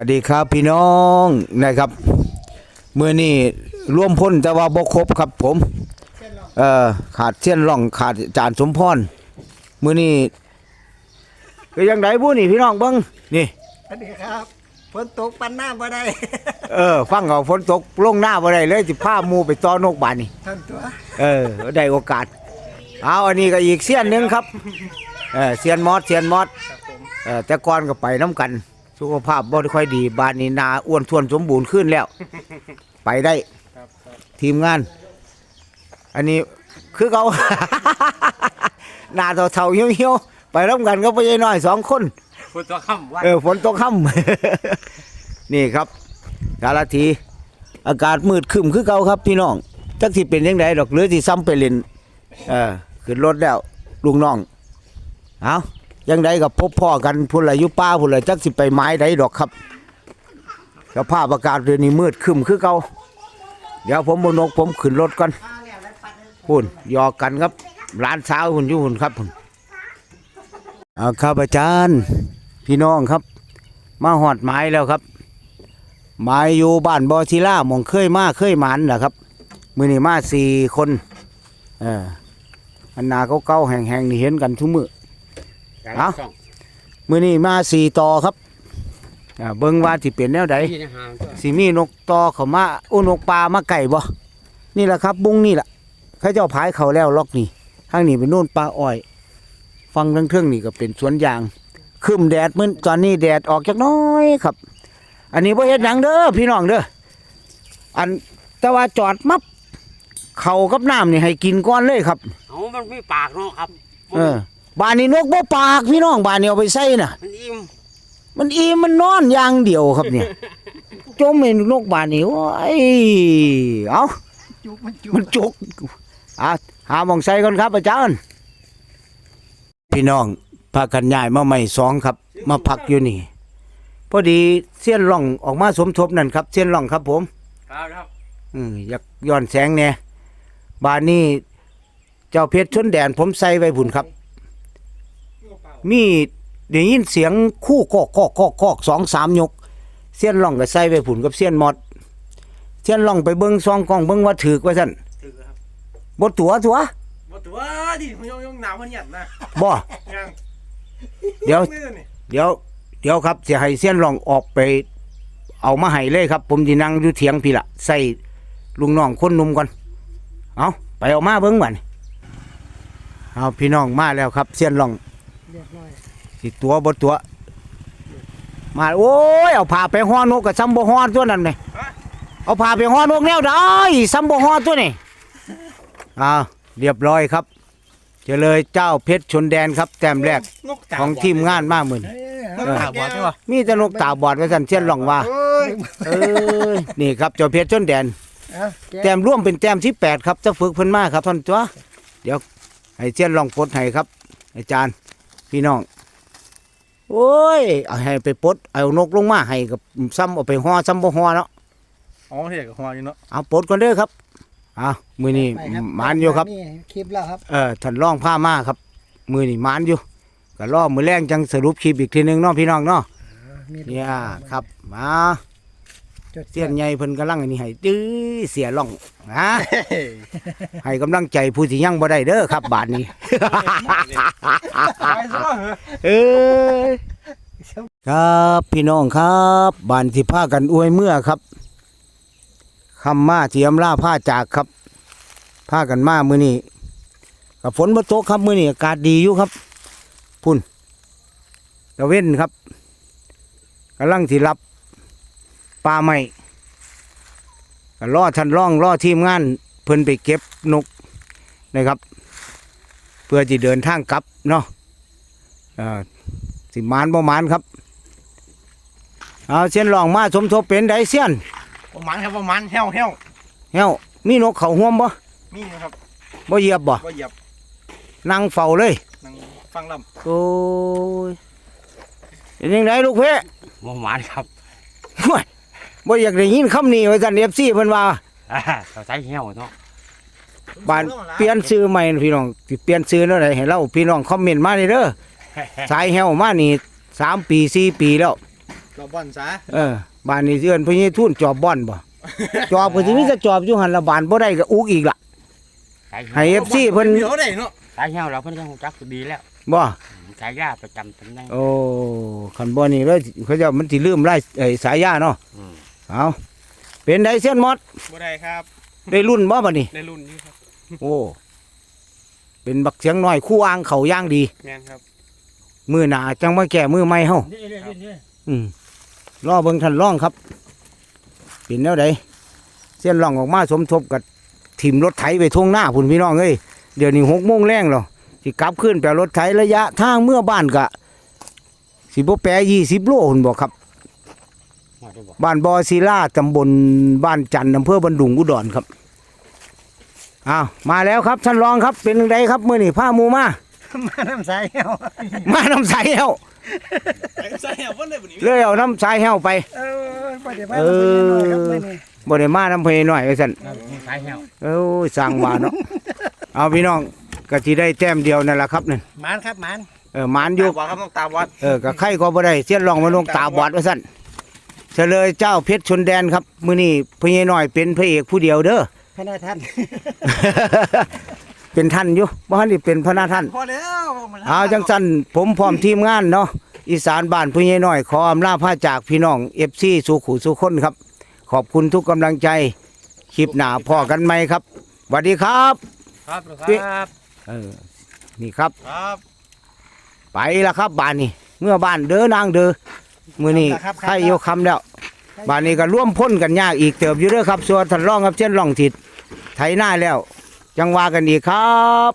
สวัสดีครับพี่น้องนะครับเมื่อนี้ร่วมพ้นแต่ว่าบ่ครบครับผมเอ่อขาดเส้นร่องขาดจานสมพรมื่อนี้ก็ยังไดบุนี่พี่น้องเบิ่งนี่สวัสดีครับฝนตกปันหน้าบ่ได้เออฟังเอาฝนตกลงหน้าบ่ได้เลยสิพาหมู่ไปต้อนกบานนี่ท่านตัวเออได้โอกาสเอาอันนี้ก็อีกเสี้ยนหนึงครับเออเสียนมอดเสียนมอดครับผมเออแต่ก่อนก็ไปน้ำกัน สุขภาพบ่ได้ค่อยดีบ้านนี้นาอ้วนท้วนสมบูรณ์ขึ้นแล้ว ไปได้ ครับครับทีมงาน อันนี้คือเขา หน้าเท่าๆเหี่ยวๆ ไปร่วมกันก็ไปยายน้อยสองคน คุณตัวค่ำว่าเออฝนตกค่ำ นี่ครับกาลที อากาศมืดครึมคือเก่าครับพี่น้องจักสิเป็นยังไงดอกหรือสิซ้ำไปเล่นเออขึ้นรถแล้วลุงน้อง เอา ยังไดกับพบพ่อกันพุ่นละยุป้าพุ่นละจักสิไปไม้ใดดอกครับสภาพอากาศเดือนนี้มืดคึมคือเก่าเดี๋ยวผมบนกผมขึ้นรถก่อนหุ่นยอกกันครับร้านเช้าวหุ่นอยู่หุ่นครับหุ่นเอาครับอาจารย์พี่น้องครับ มาหอดไม้แล้วครับไม้อยู่บ้านบอทิล่ามองเคยมาเคยหมันนะครับ มือนี่มาสี่คนเอออันนาเก่าๆแห้งๆนี่เห็นกันทุกมือ เอ้ามือนี่มาสี่ต่อครับอ่าเบิ้งว่าที่เป็นแนวใดที่ในหางตัวสิมีนกต่อเขามาอุนกปลามาไก่บ่นี่แหละครับ บุ้งนี่แหละเขาเจ้าพายเขาแล้วล็อกนี่ข้างนี้เป็นโน่นปลาอ้อย ฟังทั้งเทิงนี่ก็เป็นสวนยางคืมแดดมื้อตอนนี้แดดออกจักหน้อยครับ อันนี้บ่เฮ็ดหยังเด้อพี่น้องเด้ออันแต่ว่าจอดมับเขากับน้ำนี่ให้กินก่อนเลยครับ เอามันไม่ปากเนาะครับเออ บ้านนี้นกบ่ปากพี่น้องบ้านนี้เอาไปใส่น่ะ มันอิ่มมันอีมันนอนอย่างเดียวครับเนี่ย จมเห็นนกบานนี่โอ้ยเอาจุกมันจุกมันจุกอะหาหมองใส่ก่อนครับอาจารย์พี่น้องพากันย้ายมาใหม่สองครับ มาพักอยู่นี่ พอดีเสี้ยนร่องออกมาสมทบนั่นครับเสี้ยนร่องครับ ผมครับครับอืมอยากย้อนแสงเนี่ยบานนี้เจ้าเพชรชนแดนผมใส่ไว้ผุนครับ มีได้ยินเสียงคู่กอกกอกกอกกอกสองสามยกเสี้ยนร่องก็ใส่ไว้ผุนกับเสี้ยนมอดเสี้ยนร่องไปเบิ้งซองกล้องเบิ้งว่าถือว่าสั่นถึงครับบดตัวตัวบ่ตัวดิมันยงยงหนาวมันหยัดนะบ่ยังเดี๋ยวนี่นี่เดี๋ยวเดี๋ยวครับจะให้เสี้ยนร่องออกไป เอามาให้เลยครับ ผมจะนั่งอยู่เถียงพี่ละใส่ลุงน้องคนหนุ่มก่อนเอาไปเอามาเบิ้งบันเอาพี่น้องมาแล้วครับ เสี้ยนร่อง เรียบร้อยสิตัวบตัว มาโอ้ยเอาผ้าไปห่อนกกับซัมโบฮอนตัวนั้นเลยเอาผ้าไปห่อนกแนวได้ซัมโบฮอนตัวนี่อ่าเรียบร้อยครับเจเลยเจ้าเพชรชนแดนครับ แต้มแรกนกตาของทีมงานมาหมื่นเอ้ยนกตาบอดใช่ปะมีแต่นกตาบอดไว้สันเชียนหลองว่าเอ้ยเอ้ยนี่ครับเจ้าเพชรชนแดนเอาแกะแต้มร่วมเป็นแต้มที่แปดครับจะฝึกเพิ่นมาครับท่านตัวเดี๋ยวให้เชียนลองปลดให้ครับ อาจารย์ พี่น้อง โอ้ยเอาให้ไปปลดเอานกลงมาให้กับซ้ำเอาไปห่อซ้ำบ่ห่อเนาะอ๋อเห็นกับหัวอยู่เนาะเอาปลดก่อนเด้อครับเอามือนี้ไปครับหมานอยู่ครับ นี่คลิปแล้วครับเออท่านร่องผ้ามาครับ มือนี่หมานอยู่ก็รอมือแรงจังสรุปคลิปอีกทีหนึงเนาะพี่น้องเนาะมีเนี่ยครับมา จดเสียนใหญ่เพิ่นกำลังอันนี้ให้ตื้อเสียล่องฮะให้กำลังใจผู้ที่ยังบ่ได้เด้อครับ บาทนี้ตายซะเหรอเอ้ยครับพี่น้องครับบ้านที่พากันอวยเมื่อครับคำมาที่อำลาผ้าจากครับพากันมามื้อนี้กับฝนบ่ตกครับมื้อนี้อากาศดีอยู่ครับ พุ่นตะเว้นครับกำลังที่รับ ปลาใหม่ก็รอท่านร่องรอทีมงาน เพิ่นไปเก็บนกนะครับ เพื่อจะเดินทางกลับเนาะเอ่อสิหมานบ่หมานครับเอาเสียนลองมาสมทบเป็นไดเสียนประมาณครับประมาณเหี้ยวเหี้ยวเฮ้วมีนกเขาห่วมบ่มีนะครับบ่เหยียบบ่ก็เหยียบนั่งเฝ้าเลยนั่งฟังลโอ้ยเป็นยังไงลูกเพ่ำบ่หวานครับ บ่อยากได้ยินคำนี้ว่าซั่น FC เพิ่นว่าอ่าเขาใช้เหี้ยวเนาะบ้านเปลี่ยนชื่อใหม่นะพี่น้องสิเปลี่ยนชื่อแนวใดให้เราพี่น้องคอมเมนต์มานี่เด้อสายแฮวมานี่สามปีสี่ปีแล้วจอบอลซะเออบ้านนี้สิเอิ้นพญทุนจอบบ่อนบ่จอบก็สิมีแต่จอบอยู่หั่นละบานบ่ได้ก็อุกอีกล่ะสายให้เหี่ยว FC เพิ่นเดี๋ยวได้เนาะสายเหี่ยวเราเพิ่นยังรู้จักดีแล้วบ่สายยาประจำตำแหน่งโอ้คันบ่นี่เลยเขาเจะมันสิลืมไล่ไอ้สายยาเนาะ อืม เอาเป็นไดเซียนมอดบ่ได้ครับได้รุ่นบ่บัดนี้ในรุ่นนี้ครับ โอ้เป็นบักเสียงน้อยคู่อ่างเขาย่างดีแม่นครับมือหนาจังมาแก่มือใหม่เฮานี่นี่นี่อืมรอเบิ่งท่านร่องครับเป็นแนวใดเส้นร่องออกมาสมทบกับทีมรถไถไปทงหน้าพุ่นพี่น้องเอ้ยเดี๋ยวนี้หกโมงแรงแล้วสิกลับขึ้นแปลรถไถระยะทางเมื่อบ้านกะสิบ่แปรยี่สิบโลหุ่นบอกครับหมดได้ บ่บ้านบอศิลาตำบลบ้านจันทร์อำเภอบันดุงอุดรครับอ้าวมาแล้วครับท่านรองครับเป็นไงครับมื่อนี่ผ้าหมูมา มาน้ำใสเอามาน้ำใสเฮาใส่เอาบ่เลยบ่นี้เลยเอาน้ำใสเฮาไปเออไปเดี๋ยวมาน้ำใสหน่อยครับไม่นี่บ่ได้มาน้ำเพหน่อยว่าซั่นสายเหี่ยวเอ้ยสร้างว่าเนาะเอาพี่น้องก็สิได้แต้มเดียวนั่นแหละครับนั่นหมานครับหมานเออหมานอยู่ตาบอดครับต้องตาบอดเออก็ไข่ก็บ่ได้เสียนรองมาลงตาบอดว่าซั่นเฉลยเจ้าเพชรชนแดนครับ มื้อนี้พญาน้อยเป็นพระเอกผู้เดียวเด้อพนักท่าน เป็นท่านอยู่บ่ทันได้เป็นพระนาท่านพอแล้วมันเอาจังสั้นผมพร้อมทีมงานเนาะอีสานบ้านผู้ใหญ่น้อยขออำลาพาจากพี่น้องเอฟซีสุขุสุคนครับ ขอบคุณทุกกำลังใจคลิปหน้าพอกันไหมครับสวัสดีครับ ครับพี่ครับเออนี่ครับครับ ไปละครับบ้านนี้เมื่อบ้านเด้อนางเด้อ มื้อนี้ไข่โยคำแล้วบ้านนี้ก็ร่วมพ้นกันยากอีกเติบอยู่เด้อครับส่วนท่านรองครับเช่นรองถิดไถหน้าแล้ว จังว่ากันอีกครับ